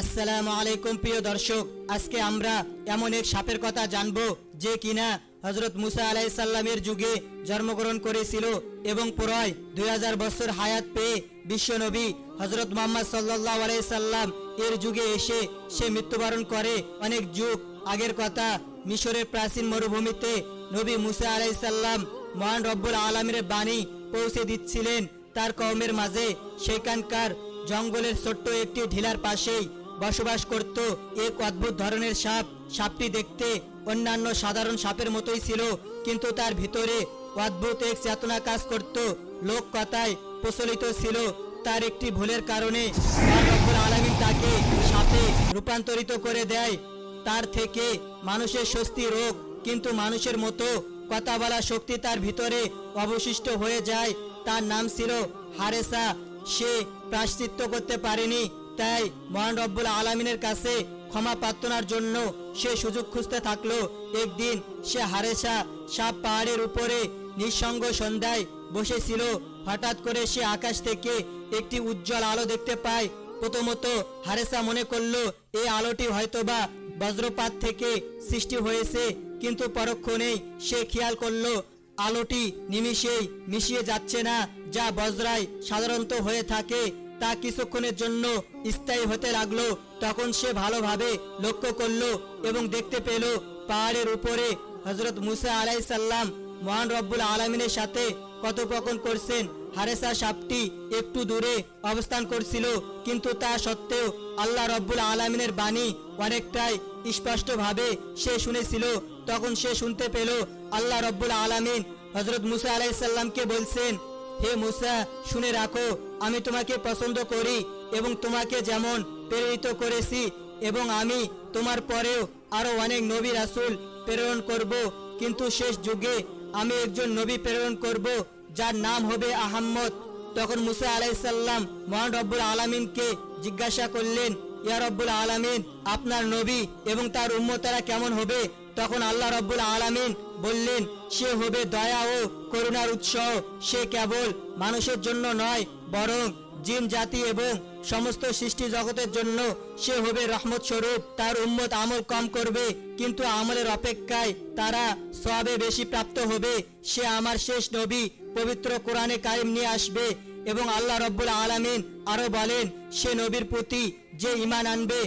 আসসালামু আলাইকুম প্রিয় দর্শক, আজকে আমরা এমন এক সাপের কথা জানব যে কিনা হজরত মুসা আলাইসাল্লামের যুগে জন্মগ্রহণ করেছিল এবং প্রায় দুই হাজার বছর হায়াত পেয়ে বিশ্বনবী হজরত মোহাম্মদ সাল্লাহ আলাইসাল্লাম এর যুগে এসে সে মৃত্যুবরণ করে। অনেক যুগ আগের কথা, মিশরের প্রাচীন মরুভূমিতে নবী মুসা আলাইসাল্লাম মহান রব্বুল আলমের বাণী পৌঁছে দিচ্ছিলেন। তার কওমের মাঝে সেখানকার জঙ্গলের ছোট্ট একটি ঢিলার পাশেই বসবাস করত। এক অদ্ভুত ধরনের সাপ। সাপটি দেখতে অন্যান্য সাধারণ সাপের মতোই ছিল, কিন্তু তার ভিতরে অদ্ভুত এক চেতনা কাজ করত। লোক কথায় প্রচলিত ছিল, তার একটি ভুলের কারণে আলামিন তাকে সাপে রূপান্তরিত করে দেয়। তার থেকে মানুষের স্বস্তি রোগ, কিন্তু মানুষের মতো কথা বলা শক্তি তার ভিতরে অবশিষ্ট হয়ে যায়। তার নাম ছিল হারেসা। সে প্রাশ্চিত্য করতে পারেনি। তাই মহান রব্বুল আলমিনের কাছে ক্ষমা প্রার্থনার জন্য সে সুযোগ খুঁজতে থাকল। একদিন সে হারেসা সাপ পাহাড়ের উপরে নিঃসঙ্গ সন্ধ্যায় বসেছিল। হঠাৎ করে সে আকাশ থেকে একটি উজ্জ্বল আলো দেখতে পায়। প্রথমত হারেসা মনে করল এই আলোটি হয়তোবা বজ্রপাত থেকে সৃষ্টি হয়েছে, কিন্তু পরক্ষণেই সে খেয়াল করল, আলোটি নিমিষেই মিশিয়ে যাচ্ছে না, যা বজ্রায় সাধারণত হয়ে থাকে। তা কিছুক্ষণের জন্য স্থায়ী হতে লাগল। তখন সে ভালোভাবে লক্ষ্য করল এবং দেখতে পেল পাহাড়ের উপরে হজরত মুসা আলাইসাল্লাম মহান রব্বুল আলমিনের সাথে কথোপকথন করছেন। হারেসা সাপটি একটু দূরে অবস্থান করছিল, কিন্তু তা সত্ত্বেও আল্লাহ রব্বুল আলমিনের বাণী অনেকটাই স্পষ্টভাবে সে শুনেছিল। তখন সে শুনতে পেল আল্লাহ রব্বুল আলমিন হজরত মুসা আলাইসাল্লামকে বলছেন হে মুসা, শুনে রাখো, আমি তোমাকে পছন্দ করি এবং তোমাকে যেমন প্রেরিত করেছি এবং আমি তোমার পরেও আরও অনেক নবী রাসূল প্রেরণ করব। কিন্তু শেষ যুগে আমি একজন নবী প্রেরণ করব, যার নাম হবে আহম্মদ। তখন মুসা আলাইসাল্লাম মহান রব্বুল আলমিনকে জিজ্ঞাসা করলেন ইয়া রব্বুল আলমিন, আপনার নবী এবং তার উম্মতারা কেমন হবে? তখন আল্লাহ রব্বুল আলামিন বললেন, সে হবে দয়া ও করুণার উৎস। সে কেবল মানুষের জন্য নয়, বরং জিন, জাতি এবং সমস্ত সৃষ্টি জগতের জন্য সে হবে রহমত স্বরূপ। তার উম্মত আমল কম করবে, কিন্তু আমলের অপেক্ষায় তারা সবে বেশি প্রাপ্ত হবে। সে আমার শেষ নবী, পবিত্র কোরআনে কায়েম নিয়ে আসবে। এবং আল্লাহ রব্বুল আলামিন আরও বলেন, সে নবীর প্রতি যে ইমান আনবে,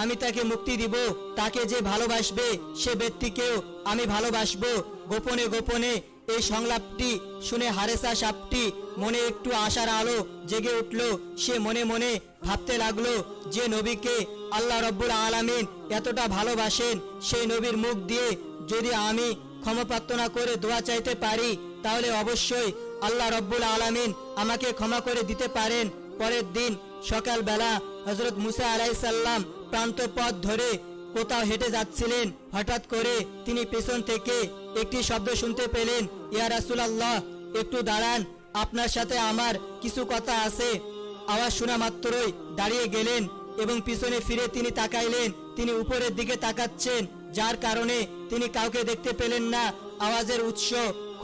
আমি তাকে মুক্তি দিব, তাকে যে ভালোবাসবে, সে ব্যক্তিকেও আমি ভালোবাসবো। গোপনে গোপনে এই সংলাপটি শুনে হারেসা সাপটি মনে একটু আশার আলো জেগে উঠল। সে মনে মনে ভাবতে লাগল যে নবীকে আল্লাহ রব্বুল আলামিন এতটা ভালোবাসেন, সেই নবীর মুখ দিয়ে যদি আমি ক্ষমা প্রার্থনা করে দোয়া চাইতে পারি, তাহলে অবশ্যই আল্লাহ রব্বুল আলামিন আমাকে ক্ষমা করে দিতে পারেন। পরের দিন সকালবেলা হজরত মুসা আলাইসাল্লাম প্রান্ত পথ ধরে কোথাও হেঁটে যাচ্ছিলেন। হঠাৎ করে তিনি পেছন থেকে একটি শব্দ শুনতে পেলেন, ইয়া রাসূলুল্লাহ, একটু দাঁড়ান, আপনার সাথে আমার কিছু কথা আছে। আওয়াজ শোনা মাত্রই দাঁড়িয়ে গেলেন এবং পিছনে ফিরে তিনি তাকাইলেন। তিনি উপরের দিকে তাকাচ্ছেন, যার কারণে তিনি কাউকে দেখতে পেলেন না। আওয়াজের উৎস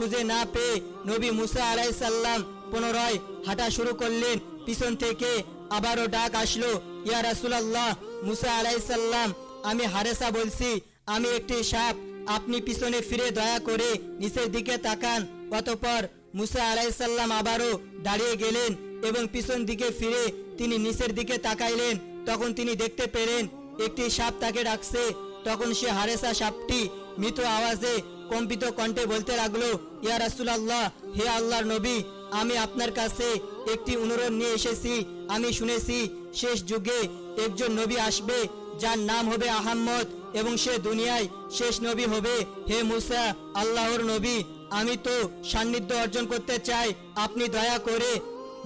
খুঁজে না পেয়ে নবী মুসা আলাইসাল্লাম পুনরায় হাঁটা শুরু করলেন। পিছন থেকে আবারও ডাক আসলো, ইয়া রাসূলুল্লাহ, মুসা আলাইসাল্লাম আমি হারেসা বলছি, আমি একটি সাপ, আপনি পিছনে ফিরে দয়া করে নিচের দিকে তাকান। অতঃপর মুসা আলাইসাল্লাম আবারও দাঁড়িয়ে গেলেন এবং পিছন দিকে ফিরে তিনি নিচের দিকে তাকাইলেন। তখন তিনি দেখতে পেলেন, একটি সাপ তাকে ডাকছে। তখন সে হারেসা সাপটি মৃত আওয়াজে কম্পিত কণ্ঠে বলতে লাগল, ইয়া রাসূলুল্লাহ, হে আল্লাহর নবী, আমি আপনার কাছে একটি অনুরোধ নিয়ে এসেছি। আমি শুনেছি শেষ যুগে একজন নবী আসবে, যার নাম হবে আহাম্মদ এবং সে দুনিয়ায় শেষ নবী হবে। হে মুসা, আল্লাহর নবী, আমি তো সান্নিধ্য অর্জন করতে চাই। আপনি দয়া করে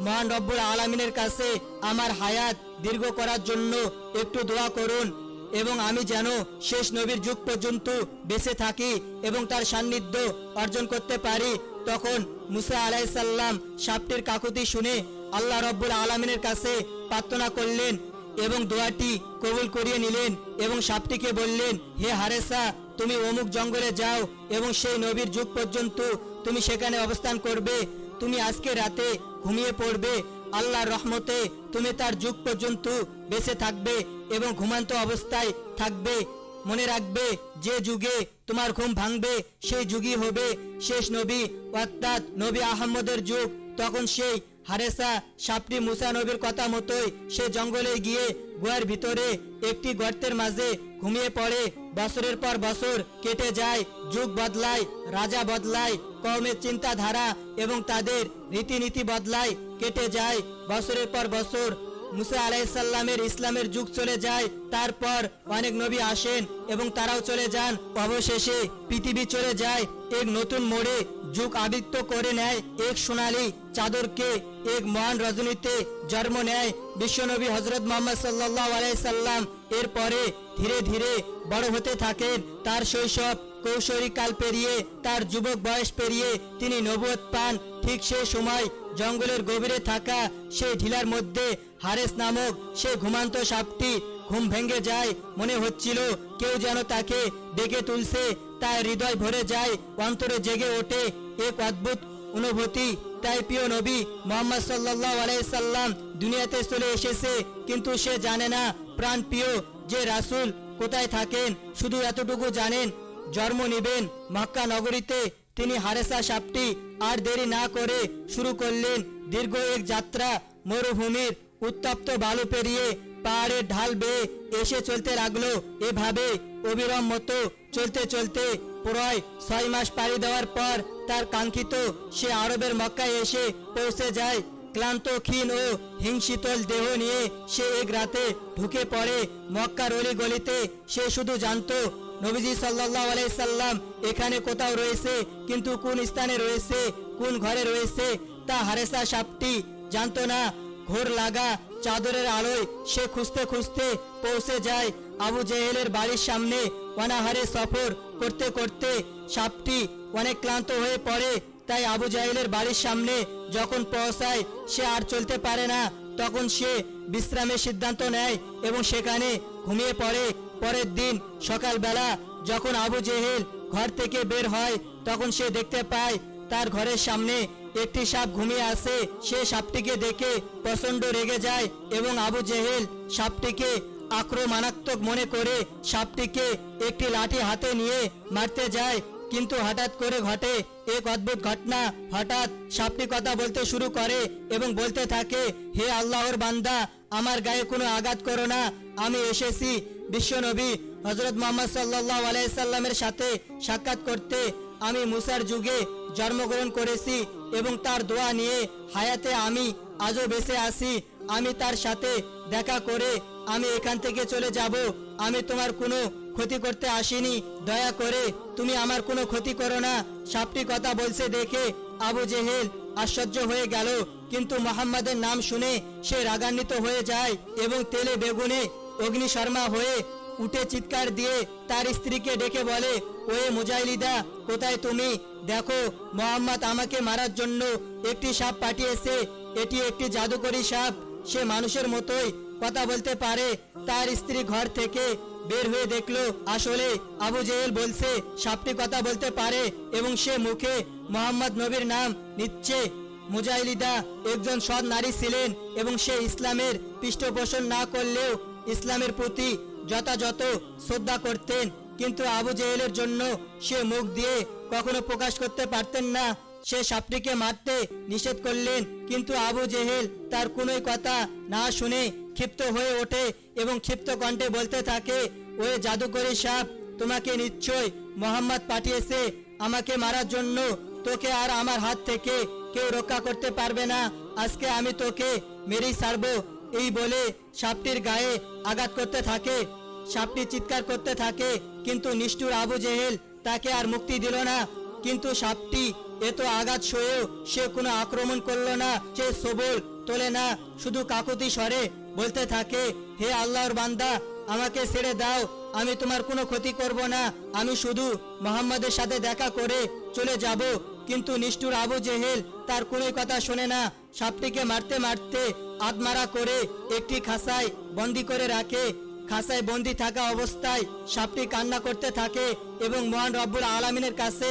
মহান রব্বুল আলমিনের কাছে আমার হায়াত দীর্ঘ করার জন্য একটু দোয়া করুন। এবং আমি যেন শেষ নবীর যুগ পর্যন্ত বেঁচে থাকি এবং তার সান্নিধ্য অর্জন করতে পারি। তখন মুসা আলাইসাল্লাম সাপটির কাকুতি শুনে আল্লাহ রব্বুল আলমিনের কাছে প্রার্থনা করলেন এবং দোয়াটি কবুল করিয়ে নিলেন এবং সাপটিকে বললেন, হে হারেসা, তুমি অমুক জঙ্গলে যাও এবং সেই নবীর যুগ পর্যন্ত তুমি সেখানে অবস্থান করবে। তুমি আজকে রাতে ঘুমিয়ে পড়বে। আল্লাহর রহমতে তুমি তার যুগ পর্যন্ত বেঁচে থাকবে এবং ঘুমান্ত অবস্থায় থাকবে, মনে রাখবে, যে যুগে তোমার ঘুম ভাঙবে, সেই যুগই হবে শেষ নবী। অর্থাৎ নবী আহম্মদের যুগ, তখন সেই হারেসা সাপটি মুসা নবীর কথা মতোই সে জঙ্গলে গিয়ে গুহার ভিতরে একটি গর্তের মাঝে ঘুমিয়ে পড়ে। বছরের পর বছর কেটে যায়, যুগ বদলায়, রাজা বদলায়, কওমের চিন্তাধারা এবং তাদের রীতিনীতি বদলায়, কেটে যায়। বছরের পর বছর মুসা আলাইসাল্লামের ইসলামের যুগ চলে যায়, তারপর অনেক নবী আসেন এবং তারাও চলে যান। অবশেষে পৃথিবী চলে যায়, এক নতুন মোড়ে যুগ আবৃত্ত করে নেয়, এক সোনালী চাদরকে এক মহান রজনীতে জন্ম নেয়। বিশ্বনবী হজরত মোহাম্মদ সাল্লাহ আলাইসাল্লাম এরপরে ধীরে ধীরে বড় হতে থাকেন। তার শৈশব কৌশলী কাল পেরিয়ে, তার যুবক বয়স পেরিয়ে তিনি নবুয়ত পান। ঠিক সেই সময় জঙ্গলের গভীরে থাকা সেই ঢিলার মধ্যে হারেস নামক সে ঘুমান্ত সাপটি ঘুম ভেঙে যায়। মনে হচ্ছিল কেউ যেন তাকে ডেকে তুলছে। তার হৃদয় ভরে যায়, অন্তরে জেগে ওঠে এক অদ্ভুত অনুভূতি। তাই প্রিয় নবী মোহাম্মদ সাল্লাহ আলাইসাল্লাম দুনিয়াতে চলে এসেছে, কিন্তু সে জানে না প্রাণ প্রিয় যে রাসুল কোথায় থাকেন। শুধু এতটুকু জানেন, জন্ম নিবেন মক্কা নগরীতে তিনি হারেসা সাপটি আর দেরি না করে শুরু করলেন। দীর্ঘ এক যাত্রা, মরুভূমির উত্তপ্ত বালু পেরিয়ে পাহাড়ের ঢাল বেয়ে এসে চলতে লাগল। এভাবে অবিরম মতো চলতে চলতে প্রায় ছয় মাস পাড়ি দেওয়ার পর তার কাঙ্ক্ষিত সে আরবের মক্কায় এসে পৌঁছে যায়। ক্লান্ত, ক্ষীণ ও হিংসিতল দেহ নিয়ে সে এক রাতে ঢুকে পড়ে। মক্কার অলি গলিতে সে শুধু জানতো নবীজি সাল্লাল্লাহু আলাইহি সাল্লাম এখানে কোথাও রয়েছে, কিন্তু কোন স্থানে রয়েছে, কোন ঘরে রয়েছে, তা হারেসা সাপটি জানতো না। ঘোর লাগা চাদরের আলোয় সে খুঁজতে খুঁজতে পৌঁছে যায় আবু জেহেলের বাড়ির সামনে অনাহারে সফর করতে করতে। সাপটি অনেক ক্লান্ত হয়ে পড়ে, তাই আবু জাহেলের বাড়ির সামনে যখন পৌঁছায় সে আর চলতে পারে না। তখন সে বিশ্রামের সিদ্ধান্ত নেয় এবং সেখানে ঘুমিয়ে পড়ে। পরের দিন সকালবেলা যখন আবু জেহেল ঘর থেকে বের হয়, তখন সে দেখতে পায় তার ঘরের সামনে একটি সাপ ঘুমিয়ে আছে। সে সাপটিকে দেখে প্রচণ্ড রেগে যায় এবং আবু জেহেল সাপটিকে আক্রমণাত্মক মনে করে সাপটিকে একটি লাঠি হাতে নিয়ে মারতে যায়। কিন্তু হঠাৎ করে ঘটে এক অদ্ভুত ঘটনা। হঠাৎ সাপটি কথা বলতে শুরু করে এবং বলতে থাকে, হে আল্লাহর বান্দা, আমার গায়ে কোনো আঘাত করো না। আমি এসেছি বিশ্বনবী হজরত মোহাম্মদ সাল্লাহ আলাইসাল্লামের সাথে সাক্ষাৎ করতে আমি মুসার যুগে জন্মগ্রহণ করেছি এবং তার দোয়া নিয়ে হায়াতে আমি আজও বেঁচে আছি। আমি তার সাথে দেখা করে আমি এখান থেকে চলে যাব। আমি তোমার কোনো ক্ষতি করতে আসিনি। দয়া করে তুমি আমার কোনো ক্ষতি করো না। সাপটি কথা বলছে দেখে আবু জেহেল আশ্চর্য হয়ে গেল। কিন্তু মোহাম্মদের নাম শুনে সে রাগান্বিত হয়ে যায় এবং তেলে বেগুনে অগ্নিশর্মা হয়ে উঠে চিৎকার দিয়ে তার স্ত্রীকে ডেকে বলে, ওয়ে মুজাইলিদা, কোথায় তুমি? দেখো, মোহাম্মদ আমাকে মারার জন্য একটি সাপ পাঠিয়েছে। এটি একটি জাদুকরী সাপ। সে মানুষের মতোই কথা বলতে পারে। তার স্ত্রী ঘর থেকে বের হয়ে দেখল, আসলে আবু জেহেল বলছে, সাপটি কথা বলতে পারে এবং সে মুখে মোহাম্মদ নবীর নাম নিচ্ছে। মুজাহিলিদা একজন সৎ নারী ছিলেন এবং সে ইসলামের পৃষ্ঠপোষণ না করলেও ইসলামের প্রতি যথাযথ শ্রদ্ধা করতেন। কিন্তু আবু জেহেলের জন্য সে মুখ দিয়ে কখনো প্রকাশ করতে পারতেন না। সে সাপটিকে মারতে নিষেধ করলেন, কিন্তু আবু জেহেল তার কোনোই কথা না শুনে ক্ষিপ্ত হয়ে ওঠে এবং ক্ষিপ্ত কণ্ঠে বলতে থাকে, ওই জাদুকরী সাপ তোমাকে নিশ্চয় মোহাম্মদ পাঠিয়েছে আমাকে মারার জন্য। তোকে আর আমার হাত থেকে কেউ রক্ষা করতে পারবে না। আজকে আমি তোকে মেরেই ছাড়বো। এই বলে সাপটির গায়ে আঘাত করতে থাকে। সাপটি চিৎকার করতে থাকে, কিন্তু নিষ্ঠুর আবু জেহেল তাকে আর মুক্তি দিল না। কিন্তু সাপটি এত আঘাত সয়েও সে কোনো আক্রমণ করল না, সে সবল, তোলে না, শুধু কাকুতি স্বরে বলতে থাকে, হে আল্লাহর বান্দা, আমাকে ছেড়ে দাও, আমি তোমার কোনো ক্ষতি করব না, আমি শুধু মোহাম্মদের সাথে দেখা করে চলে যাব। কিন্তু নিষ্ঠুর আবু জেহেল তার কোনোই কথা শোনে না। সাপটিকে মারতে মারতে আত্মারা করে একটি খাসায় বন্দি করে রাখে। খাসায় বন্দি থাকা অবস্থায় সাপটি কান্না করতে থাকে এবং মহান রব্বুল আলমিনের কাছে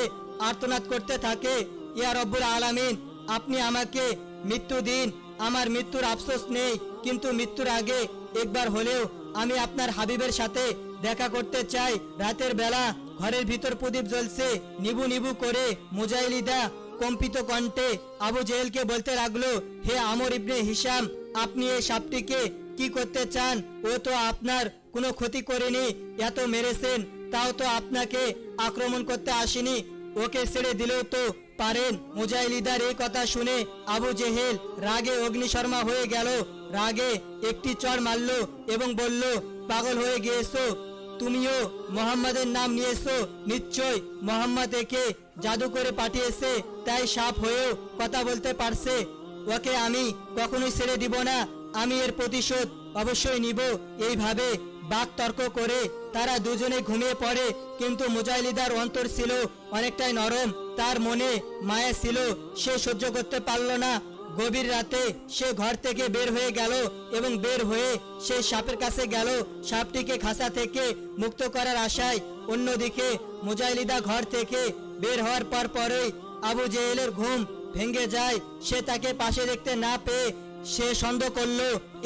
আর্তনাদ করতে থাকে। ইয়া রব্বুল আলামিন, আপনি আমাকে মৃত্যু দিন। আমার মৃত্যুর আফসোস নেই, কিন্তু মৃত্যুর আগে একবার হলেও আমি আপনার হাবিবের সাথে দেখা করতে চাই। রাতের বেলা ঘরের ভিতর প্রদীপ জ্বলছে, নিবু নিবু করে মুজাইলিদা কম্পিত কণ্ঠে আবু জেহেলকে বলতে লাগল, হে আমর ইবনে হিসাম আপনি এই সাপটিকে কি করতে চান? ও তো আপনার কোনো ক্ষতি করেনি, এত মেরেছেন, তাও তো আপনাকে আক্রমণ করতে আসেনি। ওকে ছেড়ে দিলেও তো পারেন। মুজাইলিদার এই কথা শুনে আবু জেহেল রাগে অগ্নিশর্মা হয়ে গেল। রাগে একটি চর মারল এবং বলল, পাগল হয়ে গিয়েছো। তুমিও মোহাম্মদের নাম নিয়েছো। নিশ্চয় মোহাম্মদ একে জাদু করে পাঠিয়েছে, তাই সাপ হয়েও কথা বলতে পারছে। ওকে আমি কখনোই ছেড়ে দিব না, আমি এর প্রতিশোধ অবশ্যই নিব। এইভাবে বাক তর্ক করে তারা দুজনে ঘুমিয়ে পড়ে, কিন্তু মুজাহিদার অন্তর ছিল অনেকটাই নরম, তার মনে মায়া ছিল, সে সহ্য করতে পারল না। গভীর রাতে সে ঘর থেকে বের হয়ে গেল এবং বের হয়ে সে সাপের কাছে গেল। সাপটিকে খাসা থেকে মুক্ত করার আশায় অন্যদিকে মুজাহিদা ঘর থেকে বের হওয়ার পর পরেই আবু জেহেলের ঘুম ভেঙে যায়। সে তাকে পাশে দেখতে না পেয়ে সে সন্দেহ করল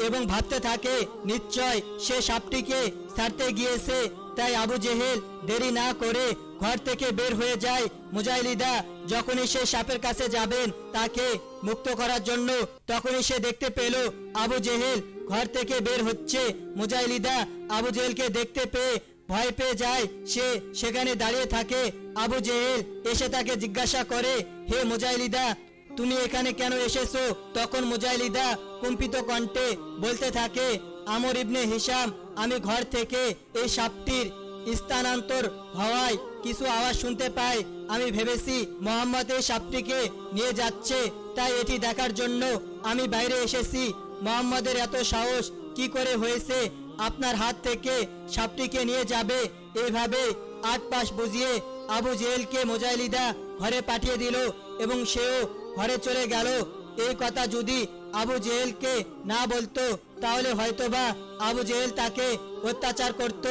এবং ভাবতে থাকে, নিশ্চয় সে সাপটিকে ছাড়তে গিয়েছে। তাই আবু জেহেল দেরি না করে ঘর থেকে বের হয়ে যায়। মুজাহিদা যখনই সে সাপের কাছে যাবেন, তাকে মুক্ত করার জন্য তখনই সে দেখতে পেল আবু জেহেল ঘর থেকে বের হচ্ছে। মুজাহিদা আবু জেহেলকে দেখতে পেয়ে ভয় পেয়ে যায়, সে সেখানে দাঁড়িয়ে থাকে। আবু জেহেল এসে তাকে জিজ্ঞাসা করে, হে মুজাহিদা তুমি এখানে কেন এসেছ? তখন মুজাহিদা কম্পিত কণ্ঠে বলতে থাকে, আমর ইবনে হিসাম আমি ঘর থেকে এই সাপটির স্থানান্তর হওয়ায় কিছু আওয়াজ শুনতে পাই। আমি ভেবেছি মোহাম্মদ এই সাপটিকে নিয়ে যাচ্ছে, তাই এটি দেখার জন্য আমি বাইরে এসেছি। মোহাম্মদের এত সাহস কি করে হয়েছে আপনার হাত থেকে সাপটিকে নিয়ে যাবে। এভাবে আট পাশ বুঝিয়ে আবু জেহেলকে মোজাইলিদা ঘরে পাঠিয়ে দিল এবং সেও ঘরে চলে গেল। এই কথা যদি আবু জেহেলকে না বলতো, তাহলে হয়তোবা আবু জেহেল তাকে অত্যাচার করত।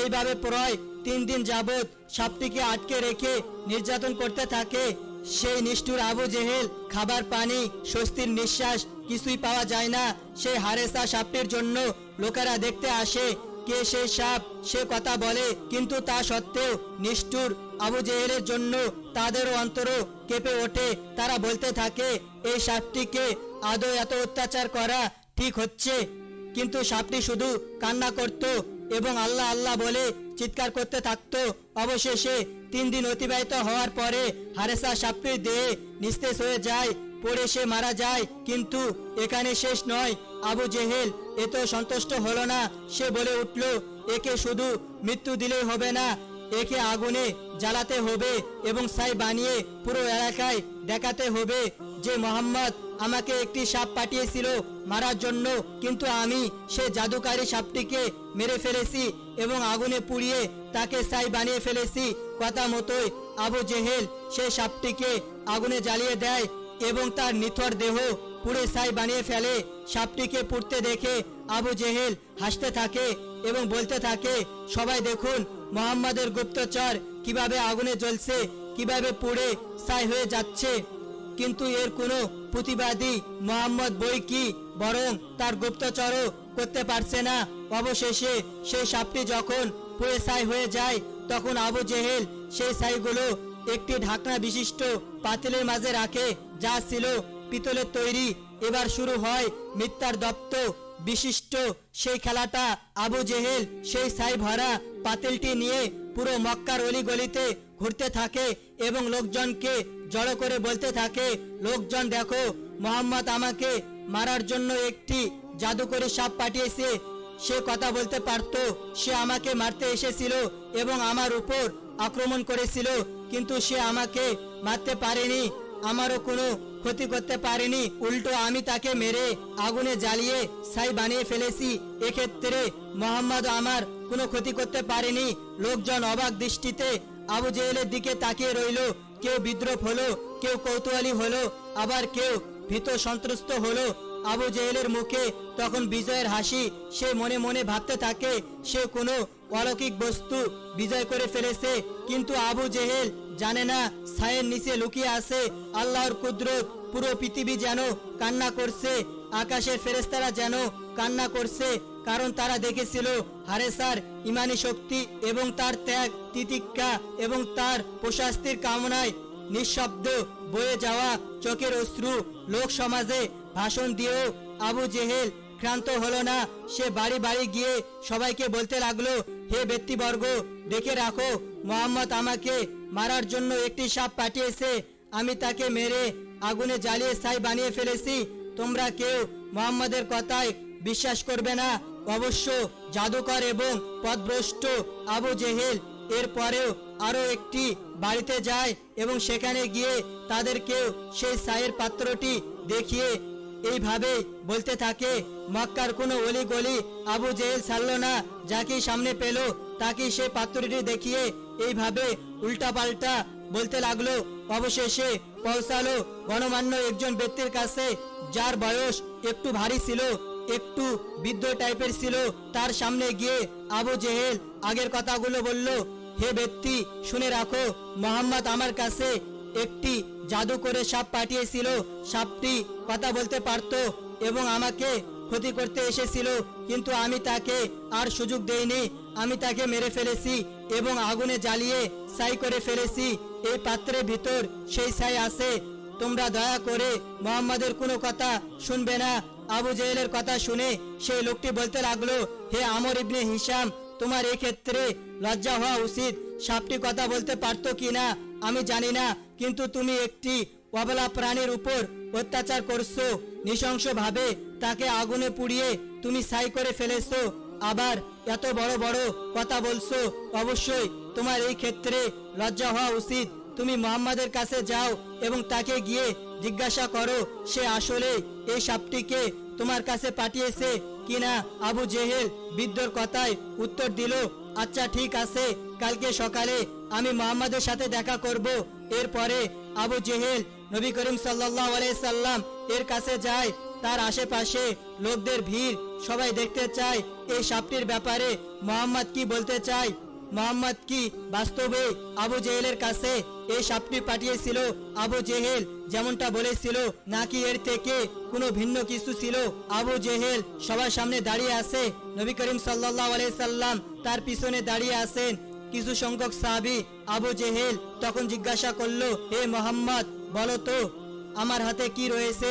এইভাবে প্রয় তিন দিন যাবৎ সাপটিকে আটকে রেখে নির্যাতন করতে থাকে। সেই নিষ্ঠুর আবু জেহেল খাবার, পানি, স্বস্তির নিঃশ্বাস কিছুই পাওয়া যায় না। সেই হারেসা সাপটির জন্য লোকেরা দেখতে আসে কে সেই সাপ, সে কথা বলে, কিন্তু তা সত্ত্বেও নিষ্ঠুর আবু জেহেলের জন্য তাদেরও অন্তরও কেঁপে ওঠে। তারা বলতে থাকে, এই সাপটিকে আদৌ এত অত্যাচার করা ঠিক হচ্ছে? কিন্তু সাপটি শুধু কান্না করত এবং আল্লাহ আল্লাহ বলে চিৎকার করতে থাকতো। অবশেষে তিন দিন অতিবাহিত হওয়ার পরে হারেসা সাপটির দেহে নিস্তেজ হয়ে যায়, পড়ে সে মারা যায়। কিন্তু এখানে শেষ নয়। আবু জেহেল এত সন্তুষ্ট হলো না। সে বলে উঠল, একে শুধু মৃত্যু দিলেই হবে না, একে আগুনে জ্বালাতে হবে এবং সাই বানিয়ে পুরো এলাকায় দেখাতে হবে যে মোহাম্মদ আমাকে একটি সাপ পাঠিয়েছিল মারার জন্য। কিন্তু আমি সে জাদুকারী সাপটিকে মেরে ফেলেছি এবং আগুনে পুড়িয়ে তাকে সাই বানিয়ে ফেলেছি। কথা মতোই আবু জেহেল সেই সাপটিকে আগুনে জ্বালিয়ে দেয় এবং তার নিথর দেহ পুড়ে ছাই বানিয়ে ফেলে। সাপটিকে পুড়তে দেখে আবু জেহেল হাসতে থাকে এবং বলতে থাকে, সবাই দেখুন, মোহাম্মদের গুপ্তচর কীভাবে আগুনে জ্বলছে, কীভাবে পুড়ে ছাই হয়ে যাচ্ছে। কিন্তু এর কোনো প্রতিবাদী মোহাম্মদ বই কি বরং তার গুপ্তচরও করতে পারছে না। অবশেষে সেই সাপটি যখন পুড়ে ছাই হয়ে যায়, তখন আবু জেহেল সেই ছাইগুলো একটি ঢাকনা বিশিষ্ট পাতিলের মাঝে রাখে, যা ছিল পিতলের তৈরি এবার শুরু হয় মিথ্যার দপ্ত বিশিষ্ট। সেই খেলাটা আবু জেহেল, সেই ছাই ভরা পাতিলটি নিয়ে পুরো মক্কার অলি গলিতে ঘুরতে থাকে এবং লোকজনকে জড়ো করে বলতে থাকে, লোকজন দেখো, মোহাম্মদ আমাকে মারার জন্য একটি জাদুকরি সাপ পাঠিয়েছে। সে কথা বলতে পারত, সে আমাকে মারতে এসেছিল এবং আমার উপর আক্রমণ করেছিল, কিন্তু সে আমাকে মারতে পারেনি। আমারও কোনো ক্ষতি করতে পারেনি। উল্টো আমি তাকে মেরে আগুনে জ্বালিয়ে ছাই বানিয়ে ফেলেছি। এক্ষেত্রে মোহাম্মদ আমার কোনো ক্ষতি করতে পারেনি। লোকজন অবাক দৃষ্টিতে আবু জেহেলের দিকে তাকিয়ে রইল। কেউ বিদ্রোহ হলো, কেউ কৌতূহলী হলো, আবার কেউ ভীত সন্ত্রস্ত হলো। আবু জেহেলের মুখে তখন বিজয়ের হাসি, সে মনে মনে ভাবতে থাকে, সে কোনো অলৌকিক বস্তু বিজয় করে ফেলেছে। কিন্তু আবু জেহেল জানে না, ছায়ের নিচে লুকিয়ে আছে আল্লাহর কুদরত। পুরো পৃথিবী যেন কান্না করছে, আকাশের ফেরেস্তারা যেন কান্না করছে, কারণ তারা দেখেছিল হারেসার ইমানি শক্তি এবং তার ত্যাগ, তিতিক্ষা এবং তার প্রশাস্তির কামনায় নিঃশব্দ বয়ে যাওয়া চোখের অশ্রু লোক সমাজে ভাষণ দিয়েও আবু জেহেল ক্রান্ত হলো না। সে বাড়ি বাড়ি গিয়ে সবাইকে বলতে লাগল, হে ব্যক্তিবর্গ, দেখে রাখো, মোহাম্মদ আমাকে মারার জন্য একটি সাপ পাঠিয়েছে। আমি তাকে মেরে আগুনে জ্বালিয়ে ছাই বানিয়ে ফেলেছি। তোমরা কেউ মোহাম্মদের কথায় বিশ্বাস করবে না। অবশ্য জাদুকর এবং পথভ্রষ্ট আবু জেহেল এরপরেও আরও একটি বাড়িতে যায় এবং সেখানে গিয়ে তাদেরকেও সেই ছাইয়ের পাত্রটি দেখিয়ে এইভাবে বলতে থাকে, মক্কার কোনো অলি গলি আবু জেহেল ছাড়ল না। যাকে সামনে পেল তাকে সেই পাত্রটি দেখিয়ে এইভাবে উল্টাপাল্টা বলতে লাগল। অবশেষে পৌঁছালো গণমান্য একজন ব্যক্তির কাছে, যার বয়স একটু ভারী ছিল, একটু বৃদ্ধ টাইপের ছিল। তার সামনে গিয়ে আবু জেহেল আগের কথাগুলো বলল, হে ব্যক্তি, শুনে রাখো, মোহাম্মদ আমার কাছে একটি জাদু করে সাপ পাঠিয়েছিল। সাপটি কথা বলতে পারতো এবং আমাকে ক্ষতি করতে এসেছিল, কিন্তু আমি তাকে আর সুযোগ দেইনি। আমি তাকে মেরে ফেলেছি এবং আগুনে জ্বালিয়ে ছাই করে ফেলেছি। এই পাত্রের ভিতর সেই ছাই আছে। তোমরা দয়া করে মোহাম্মদের কোনো কথা শুনবে না। আবু জেহেলের কথা শুনে সেই লোকটি বলতে লাগল, হে আমর ইবনে হিসাম তোমার ক্ষেত্রে লজ্জা হওয়া উচিত। সাপটি কথা বলতে পারতো কি না, আমি জানি না। কিন্তু তুমি একটি অবলা প্রাণীর উপর অত্যাচার করছ। নৃশংসভাবে তাকে আগুনে পুড়িয়ে তুমি সাই করে ফেলেছো। আবার এত বড় বড় কথা বলছো, অবশ্যই তোমার এই ক্ষেত্রে লজ্জা হওয়া উচিত। তুমি মোহাম্মদের কাছে যাও এবং তাকে গিয়ে জিজ্ঞাসা করো, সে আসলে এই সাপটিকে তোমার কাছে পাঠিয়েছে কিনা? আবু জেহেল বৃদ্ধর কথায় উত্তর দিল আচ্ছা ঠিক আছে, কালকে সকালে আমি মোহাম্মদের সাথে দেখা করব। এরপরে আবু জেহেল নবী করিম সাল্লাহ সাল্লাম এর কাছে যায় তার আশেপাশে লোকদের ভিড়। সবাই দেখতে চায় এই সাপটির ব্যাপারে মোহাম্মদ কি বলতে চায়। মোহাম্মদ কি বাস্তবে আবু জেহেলের কাছে এই সাপটি পাঠিয়েছিল? আবু জেহেল যেমনটা বলেছিল, নাকি এর থেকে কোনো ভিন্ন কিছু ছিল? আবু জেহেল সবার সামনে দাঁড়িয়ে আছে। নবী করিম সাল্লাহ সাল্লাম তার পিছনে দাঁড়িয়ে আছেন। কিছু সংখ্যক সাহাবি আবু জেহেল তখন জিজ্ঞাসা করল, হে মোহাম্মদ, বলো তো, আমার হাতে কি রয়েছে?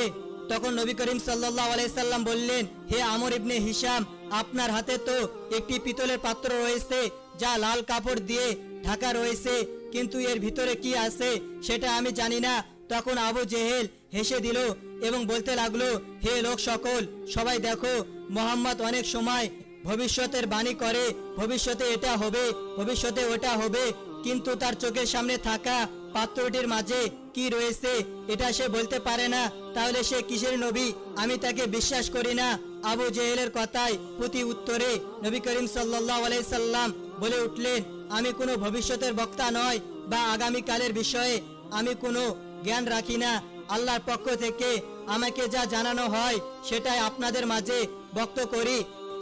তখন নবী করিম সাল্লাহ আলাইসাল্লাম বললেন, হে আমর ইবনে হিসাম আপনার হাতে তো একটি পিতলের পাত্র রয়েছে, যা লাল কাপড় দিয়ে ঢাকা রয়েছে, কিন্তু এর ভিতরে কি আছে সেটা আমি জানি না। তখন আবু জেহেল হেসে দিল এবং বলতে লাগল, হে লোক সকল, সবাই দেখো, মোহাম্মদ অনেক সময় ভবিষ্যতের বাণী করে, ভবিষ্যতে এটা হবে, ভবিষ্যতে ওটা হবে, কিন্তু তার চোখের সামনে থাকা পাত্রটির মাঝে কি রয়েছে, এটা সে বলতে পারে না। তাহলে সে কিসের নবী? আমি তাকে বিশ্বাস করি না। আবু জেহেলের কথায় প্রতি উত্তরে নবী করিম সাল্লাহ সাল্লাম বলে উঠলেন, আমি কোনো ভবিষ্যতের বক্তা নয় বা আগামীকালের বিষয়ে আমি কোনো জ্ঞান রাখি না। আল্লাহর পক্ষ থেকে আমাকে যা জানানো হয় সেটাই আপনাদের মাঝে বক্ত করি।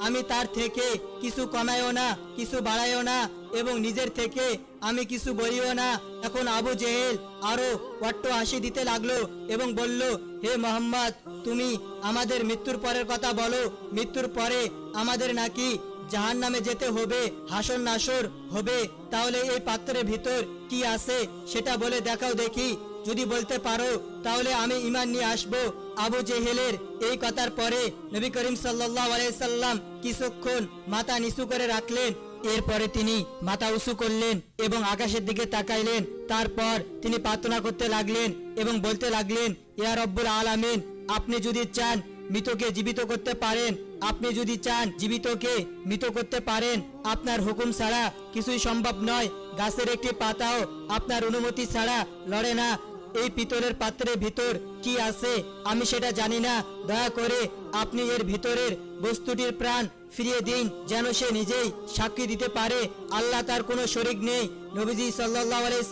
আমি তার থেকে কিছু কমাইও না, কিছু বাড়ায়ও না। এবং নিজের থেকে আমি কিছু বলিও না। এখন আবু জেহেল আরও অট্ট হাসি দিতে লাগল এবং বলল, হে মোহাম্মদ, তুমি আমাদের মৃত্যুর পরের কথা বলো। মৃত্যুর পরে আমাদের নাকি জাহান নামে যেতে হবে, হাসন নাসর হবে। তাহলে এই পাত্রের ভিতর কি আছে সেটা বলে দেখাও দেখি। যদি বলতে পারো, তাহলে আমি ইমান নিয়ে আসব। আবু জেহেলের এই কথার পরে নবী করিম সাল্লাহ আলাইসাল্লাম কিছুক্ষণ মাথা নিচু করে রাখলেন। এরপরে তিনি মাথা উঁচু করলেন এবং আকাশের দিকে তাকাইলেন। তারপর তিনি প্রার্থনা করতে লাগলেন এবং বলতে লাগলেন, ইয়া রব্বুল আলামিন, আপনি যদি চান মৃতকে জীবিত করতে পারেন, আপনি যদি চান জীবিতকে মৃত করতে পারেন, আপনার হুকুম ছাড়া কিছুই সম্ভব নয়। গাছের একটি পাতাও আপনার অনুমতি ছাড়া লড়ে না। এই পিতলের পাত্রের ভিতর কি আছে, আমি সেটা জানি না। দয়া করে আপনি এর ভিতরের বস্তুটির প্রাণ ফিরিয়ে দিন, যেন সে নিজেই সাক্ষী দিতে পারে। আল্লাহ তার কোনো শরিক নেই। নবীজি সাল্লাহ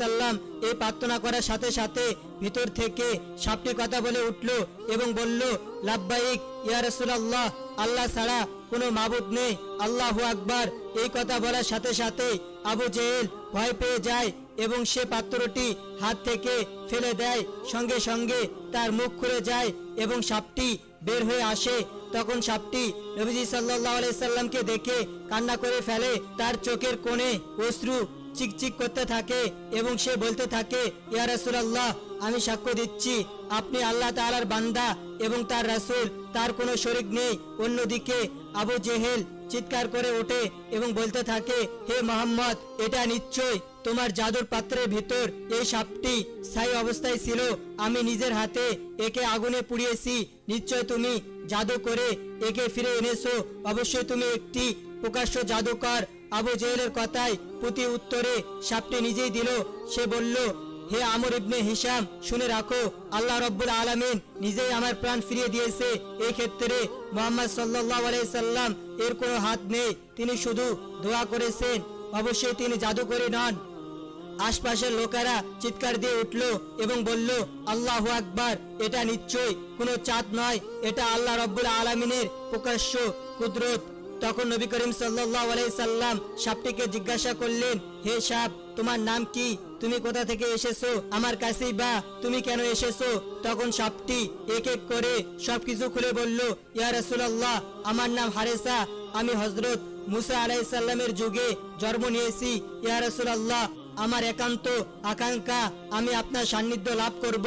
সাল্লাম এই প্রার্থনা করার সাথে সাথে ভিতর থেকে সাপটি কথা বলে উঠল এবং বলল, লাব্বাইক, ইয়া রাসূলুল্লাহ, আল্লাহ ছাড়া কোনো মাবুদ নেই। আল্লাহু আকবার। এই কথা বলার সাথে সাথে আবু জেহেল ভয় পেয়ে যায়। এবং সে পাত্রটি হাত থেকে ফেলে দেয়, সঙ্গে সঙ্গে তার মুখ খুলে যায় এবং সাপটি বের হয়ে আসে। তখন সাপটি নবীজি সাল্লাহ আলাইসাল্লামকে দেখে কান্না করে ফেলে। তার চোখের কোণে অশ্রু চিকচিক করতে থাকে এবং সে বলতে থাকে, ইয়া রাসূলুল্লাহ, আমি সাক্ষ্য দিচ্ছি, আপনি আল্লাহ তাআলার বান্দা এবং তার রাসূল। তার কোনো শরিক নেই। অন্যদিকে আবু জেহেল চিৎকার করে ওঠে এবং বলতে থাকে, হে মোহাম্মদ, এটা নিশ্চয় তোমার জাদুর পাত্রের ভিতর এই সাপটি স্থায়ী অবস্থায় ছিল। আমি নিজের হাতে একে আগুনে পুড়িয়েছি। নিশ্চয় তুমি জাদু করে একে ফিরে এনেছো। অবশ্যই তুমি একটি প্রকাশ্য জাদুকর। আবু জেহেলের কথায় প্রতি উত্তরে সাপটি নিজেই দিল। সে বলল, হে আমর ইবনে হিসাম শুনে রাখো, আল্লাহ রব্বুল আলামিন নিজেই আমার প্রাণ ফিরিয়ে দিয়েছে। এই ক্ষেত্রে মোহাম্মদ আলাইহি সাল্লাম এর কোনো হাত নেই। তিনি শুধু দোয়া করেছেন। অবশ্যই তিনি জাদুকরী নন। আশপাশের লোকেরা চিৎকার দিয়ে উঠল এবং বলল, আল্লাহ আকবার, এটা নিশ্চয়ই কোনো চাঁদ নয়, এটা আল্লাহ রব্বুল আলমিনের প্রকাশ্য কুদরত। তখন নবী করিম সাল্লাল্লাহু সাল্লাম সাপটিকে জিজ্ঞাসা করলেন, হে সাপ, তোমার নাম কি? তুমি কোথা থেকে এসেছ? আমার কাছেই বা, তুমি কেন এসেছ? তখন সাপটি এক এক করে সবকিছু খুলে বলল, ইয়া রাসূলুল্লাহ, আমার নাম হারেসা, আমি হজরত মুসা আলাইহিস সালামের যুগে জন্ম নিয়েছি। ইয়া রাসূলুল্লাহ আমার একান্ত আকাঙ্ক্ষা আমি আপনার সান্নিধ্য লাভ করব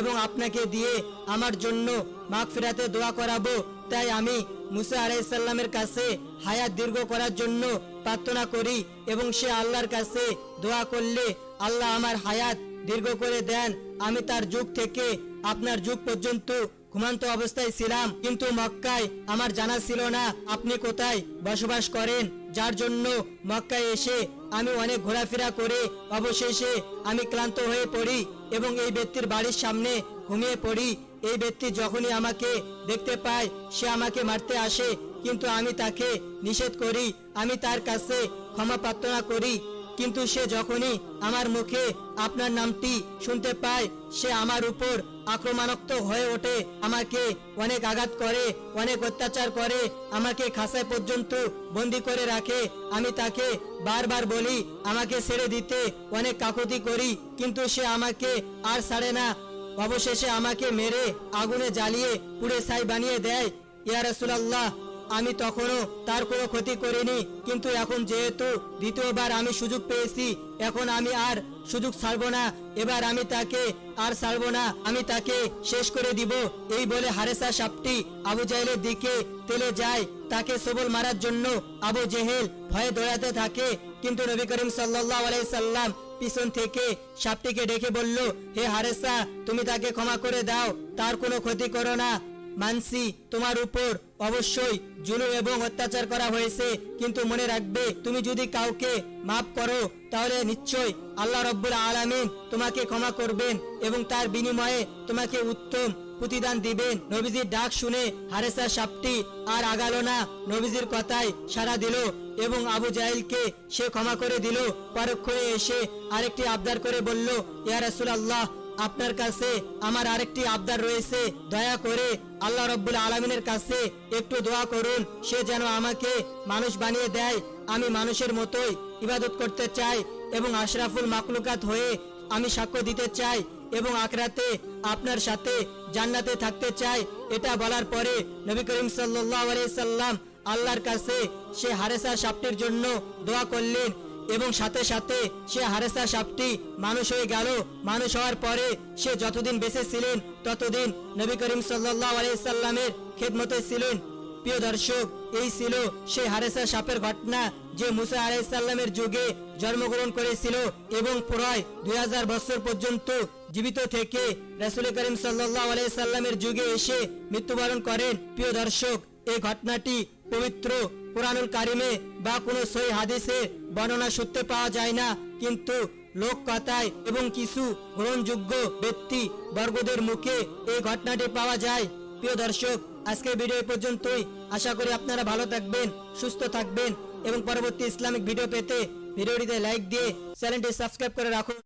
এবং আপনাকে দিয়ে আমার জন্য মাগফিরাতে দোয়া করাবো। তাই আমি মুসা আলাইসাল্লামের কাছে হায়াত দীর্ঘ করার জন্য প্রার্থনা করি এবং সে আল্লাহর কাছে দোয়া করলে আল্লাহ আমার হায়াত দীর্ঘ করে দেন। আমি তার যুগ থেকে আপনার যুগ পর্যন্ত ঘুমান্ত অবস্থায় ছিলাম, কিন্তু মক্কায় আমার জানা ছিল না আপনি কোথায় বসবাস করেন। যার জন্য মক্কায় এসে আমি অনেক ঘোরাফেরা করে অবশেষে আমি ক্লান্ত হয়ে পড়ি এবং এই ব্যক্তির বাড়ির সামনে ঘুমিয়ে পড়ি। এই ব্যক্তি যখনই আমাকে দেখতে পায়, সে আমাকে মারতে আসে, কিন্তু আমি তাকে নিষেধ করি, আমি তার কাছে ক্ষমা প্রার্থনা করি। কিন্তু সে যখনই আমার মুখে আপনার নামটি শুনতে পায়, সে আমার উপর আক্রমণাত্মক হয়ে ওঠে। আমাকে অনেক আঘাত করে, অনেক অত্যাচার করে, আমাকে খাসায় পর্যন্ত বন্দি করে রাখে। আমি তাকে বারবার বলি, আমাকে ছেড়ে দিতে, অনেক কাকুতি করি, কিন্তু সে আমাকে আর ছাড়ে না। অবশেষে আমাকে মেরে আগুনে জ্বালিয়ে পুড়ে ছাই বানিয়ে দেয়। ইয়া রাসূলুল্লাহ আমি তখনও তার কোনো ক্ষতি করিনি, কিন্তু এখন যেহেতু দ্বিতীয়বার আমি সুযোগ পেয়েছি, এখন আমি আর সুযোগ ছাড়বো না। এবার আমি তাকে আর ছাড়বো না, আমি তাকে শেষ করে দিব। এই বলে হারেসা সাপটি আবু জাহেলের দিকে তেলে যায়। তাকে সবল মারার জন্য আবু জেহেল ভয়ে দৌড়াতে থাকে। কিন্তু নবী করিম আলাইহি সাল্লাম পিছন থেকে সাপটিকে ডেকে বলল, হে হারেসা, তুমি তাকে ক্ষমা করে দাও, তার কোনো ক্ষতি করো না। মানসি, তোমার উপর অবশ্যই জুলুম এবং অত্যাচার করা হয়েছে, কিন্তু মনে রাখবে, তুমি যদি কাউকে মাফ করো, তাহলে নিশ্চয় আল্লাহ রব্বুল আলামিন তোমাকে ক্ষমা করবেন এবং তার বিনিময়ে তোমাকে উত্তম প্রতিদান দিবেন। নবীজির ডাক শুনে হারেসা সাপটি আর আগালো না। নবীজির কথায় সাড়া দিল এবং আবু জাহিলকে সে ক্ষমা করে দিল। পরক্ষণে এসে আরেকটি আবদার করে বলল, ইয়া রাসূলুল্লাহ আপনার কাছে আমার আরেকটি আবদার রয়েছে। দয়া করে আল্লাহ রব্বুল আলমিনের কাছে একটু দোয়া করুন। সে যেন আমাকে মানুষ বানিয়ে দেয়। আমি মানুষের মতোই ইবাদত করতে চাই এবং আশরাফুল মাকলুকাত হয়ে আমি সাক্ষ্য দিতে চাই এবং আখরাতে আপনার সাথে জান্নাতে থাকতে চাই। এটা বলার পরে নবী করিম সাল্লাল্লাহু আলাইহি সাল্লাম আল্লাহর কাছে সে হারেসা সাপটির জন্য দোয়া করলেন। এবং সাথে সাথে সে হারেসা সাপটি মানুষ হয়ে গেল। মানুষ হওয়ার পরে সে যতদিন বেঁচে ছিলেন, ততদিন নবী করিম সাল্লাল্লাহু আলাইহি সাল্লামের খেদমতে ছিলেন। প্রিয় দর্শক, এই ছিল সেই হারেসা সাপের ঘটনা যে মুসা আলাইসাল্লামের যুগে জন্মগ্রহণ করেছিল এবং প্রায় দুই হাজার বছর পর্যন্ত জীবিত থেকে রাসুল করিম সাল্লাহ আলাইসাল্লামের যুগে এসে মৃত্যুবরণ করেন। প্রিয় দর্শক, এই ঘটনাটি পবিত্র কোরআনুল কারিমে বা কোনো সই হাদিসে বর্ণনা সূত্রে পাওয়া যায় না। কিন্তু লোক কথায় এবং কিছু গ্রহণযোগ্য ব্যক্তি বর্গদের মুখে এই ঘটনাটি পাওয়া যায়। প্রিয় দর্শক, আজকের ভিডিও পর্যন্তই। আশা করি আপনারা ভালো থাকবেন, সুস্থ থাকবেন এবং পরবর্তী ইসলামিক ভিডিও পেতে ভিডিওটিতে লাইক দিয়ে চ্যানেলটি সাবস্ক্রাইব করে রাখুন।